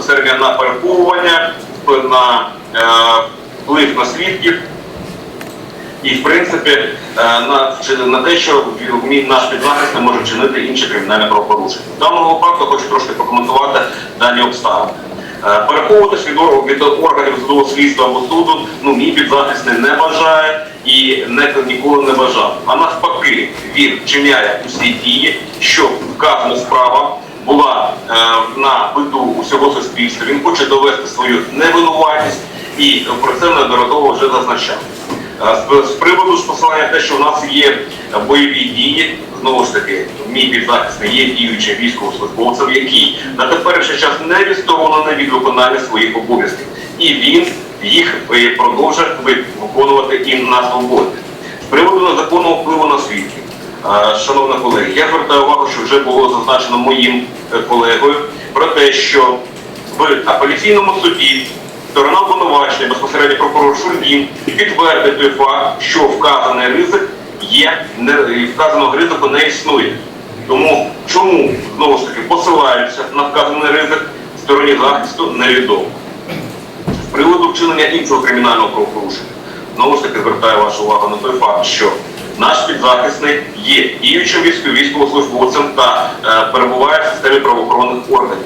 безпосередньо на переховування, на е, вплив на свідків і, в принципі, е, на, на те, що наш підзахист не може вчинити інші кримінальні правопорушення. В даному випадку хочу трошки прокоментувати дані обставини. Е, Переховуватись від, від органів судового слідства або суду, ну мій підзахисний не бажає і не, ніколи не бажав. А навпаки, він вчиняє усі дії, щоб вказана справа була е, на виду усього суспільства. Він хоче довести свою невинуватість і про це неодноразово вже зазначав. Е, З, з приводу ж посилання те, що в нас є бойові дії, знову ж таки, мій підзахисний є діючим військовослужбовцем, який на теперішній час не відсторонений від виконання своїх обов'язків. І він їх е, продовжує виконувати і на свободі. З приводу незаконного впливу на свідків. Шановні колеги, я звертаю увагу, що вже було зазначено моїм е, колегою про те, що в апеляційному суді сторона обвинувачення, безпосередньо прокурор Шульгін, підтвердить той факт, що вказаний ризик є, не, вказаного ризику не існує. Тому чому знову ж таки посилаються на вказаний ризик стороні захисту невідомо. З приводу вчинення іншого кримінального правопорушення, знову ж таки звертаю вашу увагу на той факт, що наш підзахисник є діючим військовослужбовцем та е, перебуває в системі правоохоронних органів.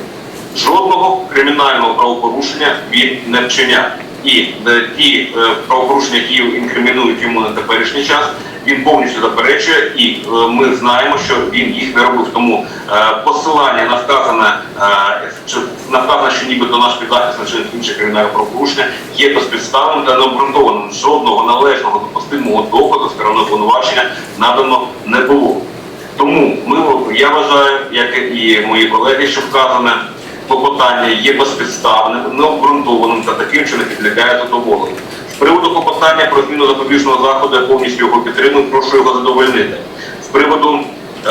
Жодного кримінального правопорушення він не вчиняв. І е, ті е, правопорушення, які інкримінують йому на теперішній час, він повністю заперечує, і е, ми знаємо, що він їх не робив. Тому е, посилання на вказане, е, на вказане, що нібито наш підзахисний чи інше кримінальне правопорушення є безпідставним та необґрунтованим. Жодного належного допустимого доказу сторони обвинувачення надано не було. Тому ми, я вважаю, як і мої колеги, що вказане клопотання є безпідставним, необґрунтованим та таким, що не підлягає задоволенню. З приводу клопотання про зміну запобіжного заходу я повністю його підтримую, прошу його задовольнити. З приводу е,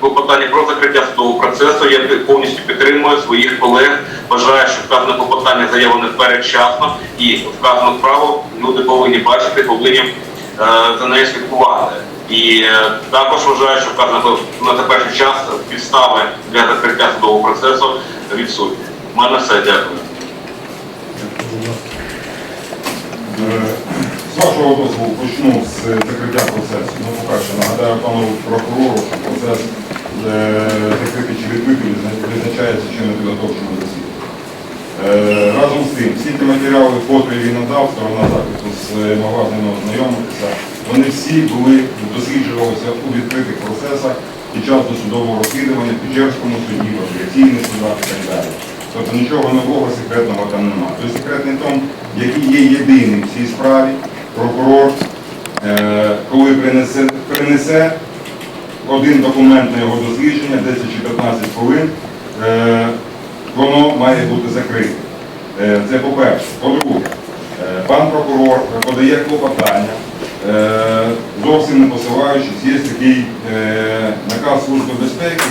клопотання про закриття судового процесу я повністю підтримую своїх колег. Вважаю, що вказане клопотання заявлене передчасно і вказану справу люди повинні бачити, повинні е, за нею слідкувати. І е, також вважаю, що вказано на теперішній час підстави для закриття судового процесу відсутні. У мене все, дякую. Е, З вашого дозволу почну з закриття процесу. Ну, по-перше, нагадаю пану прокурору, що процес е, закритий чи відкритий визна- визначається ще на підготовчому засіданні. Е, Разом з тим, всі ті матеріали, котрі він надав, сторона захисту з могла з ними ознайомитися, вони всі були досліджувалися у відкритих процесах під час досудового розслідування, в Печерському суді, в апеляційних судах і так далі. Тобто нічого нового секретного там немає. Той секретний том, який є єдиним в цій справі, прокурор, е, коли принесе, принесе один документ на його дослідження, 10 чи 15 хвилин, е, воно має бути закрите. Е, Це по-перше. По-друге, е, пан прокурор подає клопотання, е, зовсім не посилаючись, є такий е, наказ Служби безпеки,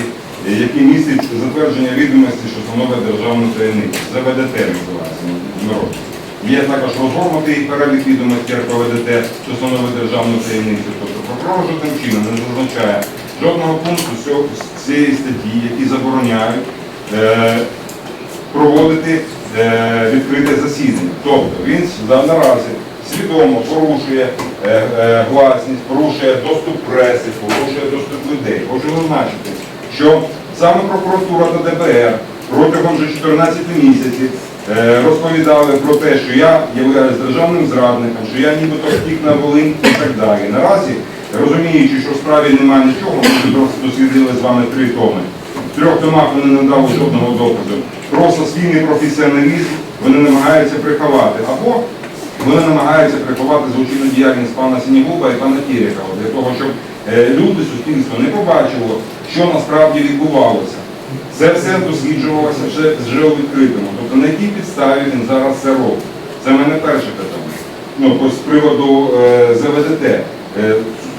який містить затвердження відомості, що становить державну таємницю. ЗВДТ називається в народі. Є також розгорнутий перелік відомостей РПВДТ, що становить державну таємницю. Тобто прокурор жодним чином не зазначає жодного пункту з цієї статті, які забороняють е, проводити е, відкрите засідання. Тобто він наразі свідомо порушує е, е, гласність, порушує доступ преси, порушує доступ людей. Хочу зазначити, що саме прокуратура та ДБР протягом вже 14 місяців е, розповідали про те, що я являюсь державним зрадником, що я нібито втік на Волинь і так далі. Наразі, розуміючи, що в справі немає нічого, ми дослідили з вами три томи. В трьох томах вони не дали жодного доказу. Просто свій непрофесіоналізм вони намагаються приховати. Або вони намагаються приховати злочинну діяльність пана Сінігуба і пана Кірікова, для того, щоб е, люди, суспільство не побачило, що насправді відбувалося. Це все досліджувалося вже, вже у відкритому. Тобто на якій підставі він зараз це робить? Це мене перше питання. Ну, з приводу е, ЗВДТ. Е,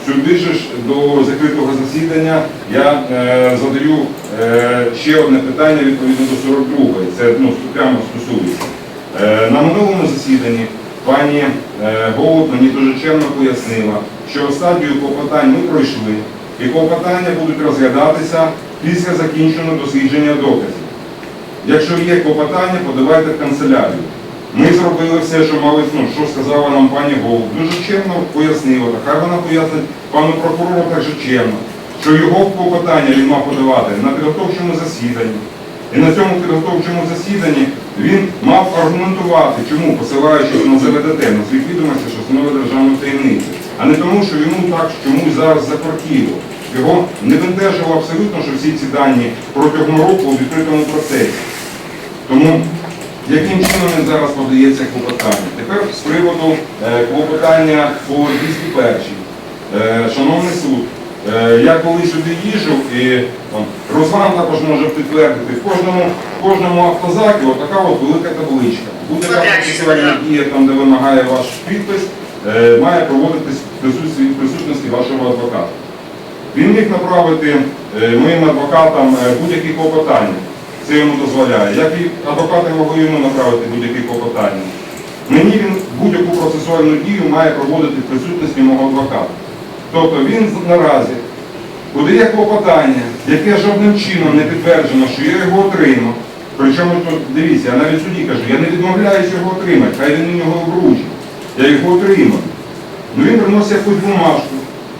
Сюди ж до закритого засідання я е, задаю е, ще одне питання відповідно до 42-ї. Це ну, прямо стосується. Е, на минулому засіданні пані е, Голуб мені дуже чемно пояснила, що стадію клопотань ми пройшли, і клопотання будуть розглядатися після закінченого дослідження доказів. Якщо є клопотання, подавайте в канцелярію. Ми зробили все, що мали, ну, що сказала нам пані Голуб. Дуже чемно пояснила, та хай вона пояснить пану прокурору так же чемно, що його клопотання він мав подавати на підготовчому засіданні. І на цьому підготовчому засіданні він мав аргументувати, чому, посилаючись на ЗВДТ, на свій відомості, що становить державну таємницю, а не тому, що йому так чомусь зараз закортіло. Його не бентежило абсолютно, що всі ці дані протягом року у відкритому процесі. Тому яким чином він зараз подається клопотання? Тепер з приводу е, клопотання по 201. Е, шановний суд, е, я коли сюди їжджу, і Руслан також може підтвердити, в кожному, в кожному автозакі отака от велика табличка. Будь-яка процесуальна дія, там, де вимагає ваш підпис, має проводитись в присутності вашого адвоката. Він міг направити е, моїм адвокатам е, будь-які клопотання. Це йому дозволяє. Як і адвокати могли йому направити будь-які клопотання. Мені він будь-яку процесуальну дію має проводити в присутності мого адвоката. Тобто він наразі подає клопотання, яке жодним чином не підтверджено, що я його отримав. Причому дивіться, я навіть суді кажу, я не відмовляюсь його отримати, хай він мені його обручить. Я його отримав. Ну він приносить якусь бумажку,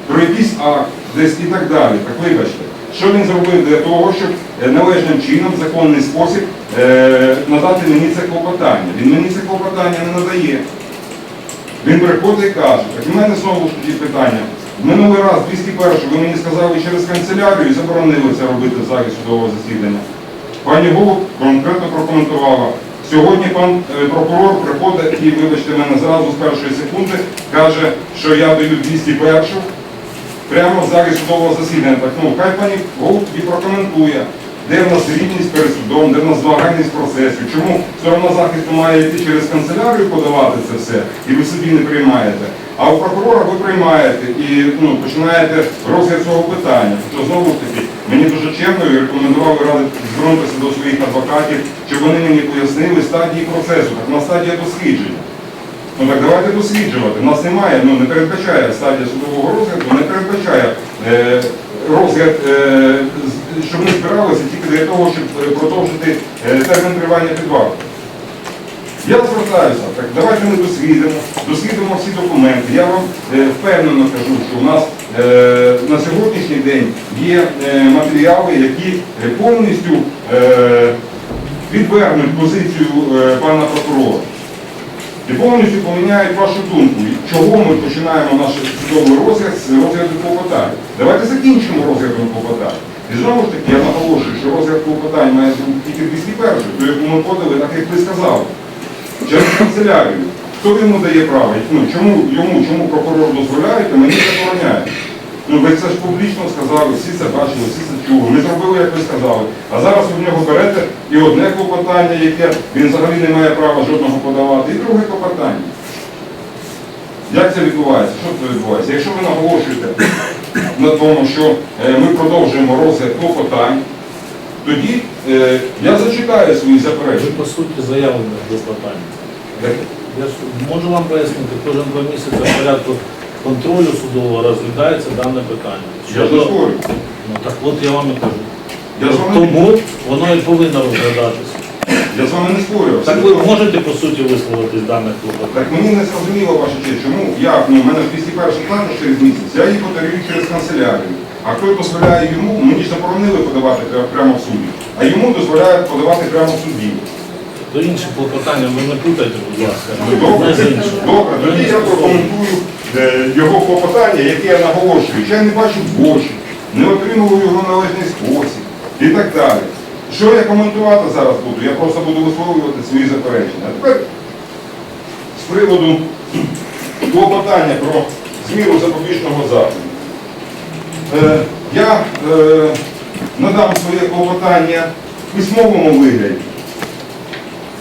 про якийсь акт, десь і так далі. Так вибачте, що він зробив для того, щоб е, належним чином, в законний спосіб е, надати мені це клопотання. Він мені це клопотання не надає. Він приходить і каже, так у мене знову ж тоді питання. Минулий раз 201 ви мені сказали через канцелярію і заборонили це робити в залі судового засідання. Пані Голуб конкретно прокоментувала. Сьогодні пан е, прокурор приходить і, вибачте мене, зразу з першої секунди каже, що я даю 201 прямо в залі судового засідання. Так, ну, хай пані Голуб і прокоментує, де в нас рівність перед судом, де в нас злагальність процесу, чому сторона захисту має йти через канцелярію подавати це все, і ви собі не приймаєте. А у прокурора ви приймаєте і ну, починаєте розгляд цього питання. Що знову таки, мені дуже чемно і рекомендував звернутися до своїх адвокатів, щоб вони мені пояснили стадії процесу, так на стадія дослідження. Ну так давайте досліджувати. У нас немає, ну не передбачає стадія судового розгляду, не передбачає е, розгляд, е, щоб ми збиралися тільки для того, щоб е, продовжити е, термін тривання під. Я звертаюся, так давайте ми дослідимо, дослідимо всі документи. Я вам е, впевнено кажу, що у нас е, на сьогоднішній день є е, матеріали, які повністю відвернуть позицію пана прокурора. І повністю поміняють вашу думку, чого ми починаємо наш судовий розгляд з розгляду клопотань. Давайте закінчимо розглядом клопотань. І знову ж таки, я наголошую, що розгляд клопотань має бути тільки 201, то яку ми подали, так як ви сказали. Через канцелярію. Хто йому дає право? Ну, чому йому, чому прокурор дозволяє, а мені забороняє? Ну ви це ж публічно сказали, всі це бачили, всі це чули. Ми зробили, як ви сказали. А зараз ви в нього берете і одне клопотання, яке він взагалі не має права жодного подавати, і друге клопотання. Як це відбувається? Що це відбувається? Якщо ви наголошуєте на тому, що е, ми продовжуємо розгляд клопотань, тоді е, я зачитаю свої заперечення. Ви по суті заявлені до питання. Я ж можу вам пояснити, кожен два місяці в порядку контролю судового розглядається дане питання. Я ж не спорю. Ну так от я вам і кажу. Я з вами, Тому воно і повинно розглядатися. я з вами не спорю. Так ви абсолютно. можете по суті висловитись даних клопотань? Так мені не зрозуміло ваша честь, чому я, ну, у мене 201 також через місяць, я її подарую через канцелярію. А хто дозволяє йому, мені ж заборонили подавати пря- прямо в суді, а йому дозволяють подавати прямо в суді. До інших клопотань ви не путайте, будь ласка. Добре, тоді я прокоментую е, його клопотання, яке я наголошую. Я не бачив в не отримував його належний спосіб і так далі. Що я коментувати зараз буду? Я просто буду висловлювати свої заперечення. А тепер з приводу клопотання про зміну запобіжного заходу. Е, я е, надам своє клопотання в письмовому вигляді.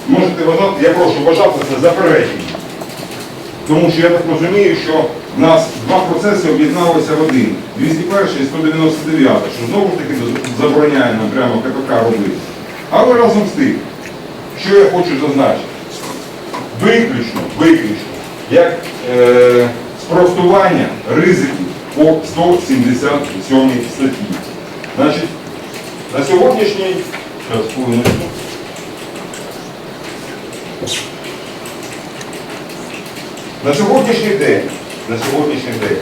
Можете вважати, я прошу вважати це запереченням. Тому що я так розумію, що в нас два процеси об'єдналися в один. 201 і 199, що знову ж таки забороняє нам прямо КПК робити. Але разом з тим, що я хочу зазначити, виключно, виключно, як е, спростування ризиків по 177 статті. Значить, на сьогоднішній, зараз. На сьогоднішній день, на сьогоднішній день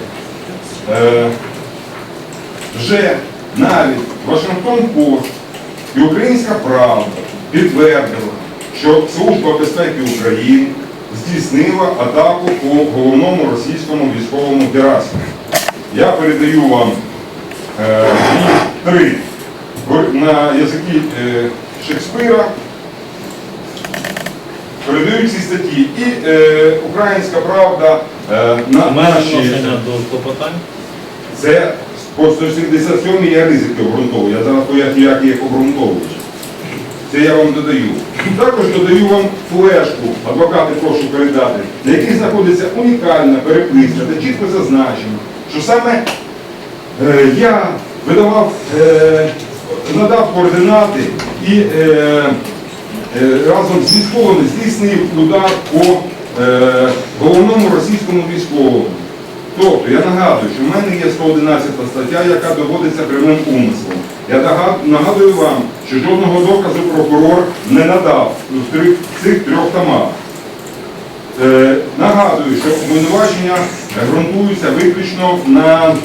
е, вже навіть Вашингтон Пост і Українська Правда підтвердила, що Служба безпеки України здійснила атаку по головному російському військовому піратству. Я передаю вам е, три на язикі е, Шекспира. Передаю ці статті. І е, Українська Правда е, на наші. відношення до клопотань. Це по 177 я ризики обґрунтовую. Я зараз поясню, як я їх обґрунтовую. Це я вам додаю. Також додаю вам флешку, адвокати прошу передати, на якій знаходиться унікальна переписка, де чітко зазначено, що саме е, я видавав, е, надав координати і е, разом з військовими здійснив удар по е, головному російському військовому. Тобто я нагадую, що в мене є 111 стаття, яка доводиться прямим умислом. Я нагадую вам, що жодного доказу прокурор не надав в цих трьох томах. Е, нагадую, що обвинувачення ґрунтуються виключно на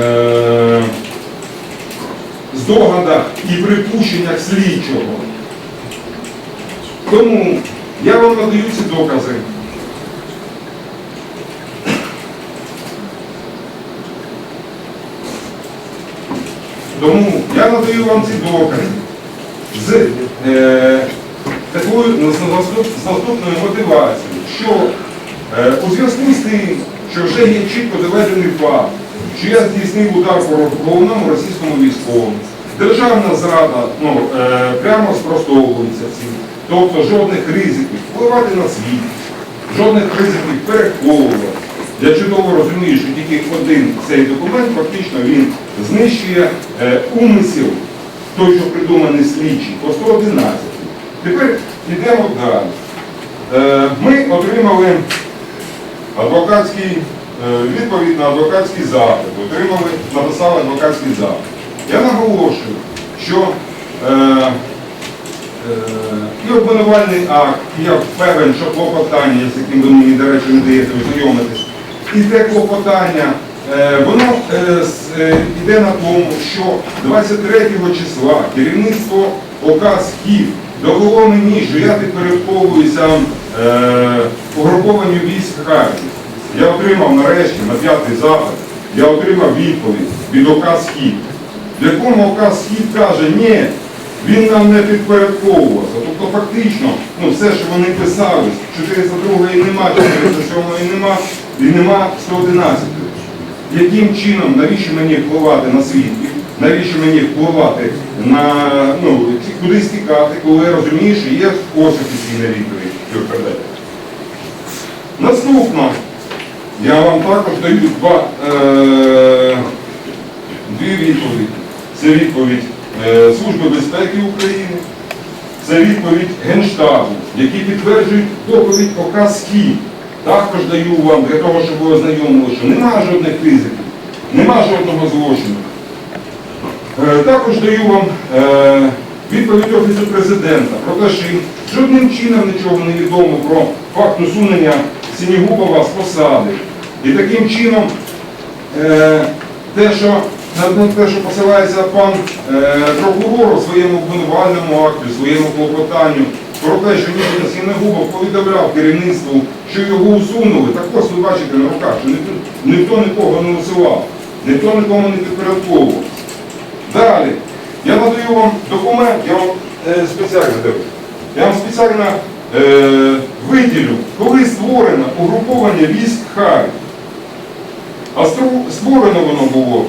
е, здогадах і припущеннях слідчого. Тому я вам надаю ці докази. Тому я надаю вам ці докази з, е, такою з наступ- з наступною мотивацією, що е, у зв'язку з тим, що вже є чітко доведений факт, що я здійснив удар по головному російському військовому, державна зрада ну, е, прямо спростовується цим. Тобто жодних ризиків впливати на світ, жодних ризиків переховувати. Я чудово розумію, що тільки один цей документ фактично він знищує е, умисел, той, що придуманий слідчий, по 111. Тепер йдемо далі. Е, ми отримали адвокатський, е, відповідь на адвокатський запит, отримали, написали адвокатський запит. Я наголошую, що е, і обвинувальний акт, я певен, що клопотання, з яким мені, до речі, не даєте ознайомитись, і те клопотання, е, воно е, е, йде на тому, що 23 числа керівництво ОК «Схід» довело мені, що я підпорядковуюся е, угрупованню військ Харків. Я отримав нарешті на п'ятий запит, я отримав відповідь від ОК «Схід», в якому ОК «Схід» каже, ні, він нам не підпорядковувався. Тобто фактично, ну все, що вони писали, 402 нема, 407 нема, і нема 111. Яким чином, навіщо мені впливати на свідків, навіщо мені впливати на ну, кудись тікати, коли я розумію, що є ось офіційна відповідь, що. Наступно, я вам також даю два, е, дві відповіді. Це відповідь Служби безпеки України, це відповідь Генштабу, які підтверджують доповідь ОК «Схід». Також даю вам для того, щоб ви ознайомили, що немає жодних ризиків, нема жодного злочину. Е, Також даю вам е, відповідь Офісу президента про те, що жодним чином нічого не відомо про факт усунення Сінігубова з посади. І таким чином е, те, що на те, що посилається пан е, прокурор у своєму обвинувальному акті, своєму клопотанню, про те, що Нікіта Сінегубов повідомляв керівництву, що його усунули, так ось ви бачите на руках, що ніхто, нікого не усував, ніхто нікому не підпорядковував. Далі, я надаю вам документ, я вам е, спеціально даю. Я вам спеціально е, виділю, коли створено угруповання військ Харків. А створено воно було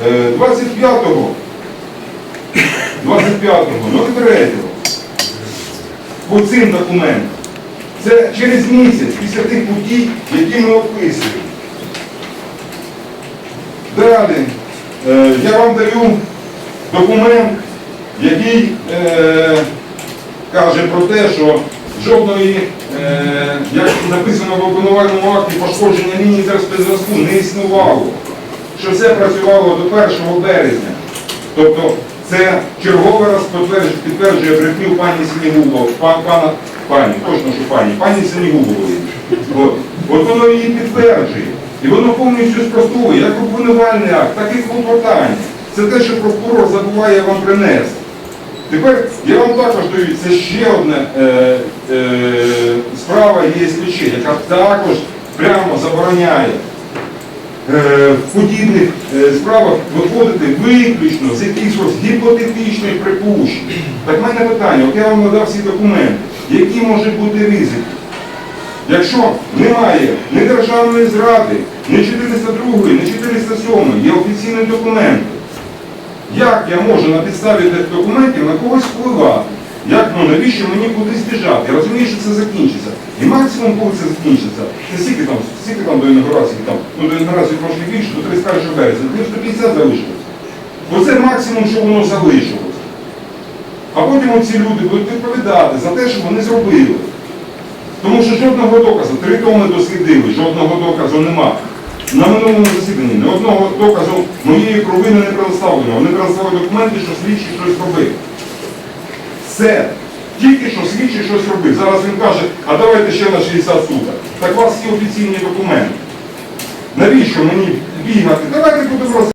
25-го, 25-го, 03-го. По цим документам. Це через місяць після тих подій, які ми описуємо. Далі е, я вам даю документ, який е, каже про те, що жодної, е, як написано в обвинувальному акті, пошкодження лінії спецзв'язку не існувало. Що все працювало до 1 березня. Тобто це черговий раз підтверджує, брехню пані Снігубов, пан, пана пані, точно, що пані, пані Синігубової. От, от воно її підтверджує. І воно повністю спростовує як обвинувальний акт, так і клопотання. Це те, що прокурор забуває вам принести. Тепер я вам також даю, це ще одна е, е, справа є ключі, яка також прямо забороняє в подібних е, справах виходити виключно з якихось гіпотетичних припущень. Так в мене питання, от я вам надав всі документи, які можуть бути ризики? Якщо немає ні державної зради, ні 402, ні 407, є офіційні документи. Як я можу на підставі тих документів на когось впливати? Як, ну, навіщо мені кудись біжати? Я розумію, що це закінчиться. І максимум, коли це закінчиться, це скільки там, скільки там до інаугурації, там, ну до інаугурації трошки більше, до 31 березня, ну 150 залишилось. Оце максимум, що воно залишилось. А потім ці люди будуть відповідати за те, що вони зробили. Тому що жодного доказу, три томи дослідили, жодного доказу нема. На минулому засіданні ні одного доказу моєї провини не предоставлено. Вони предоставили документи, що слідчий щось робив. Все. Тільки що слідчий щось робив. Зараз він каже, а давайте ще на 60 суток. Так у вас є офіційні документи. Навіщо мені бігати? Давайте будемо роз...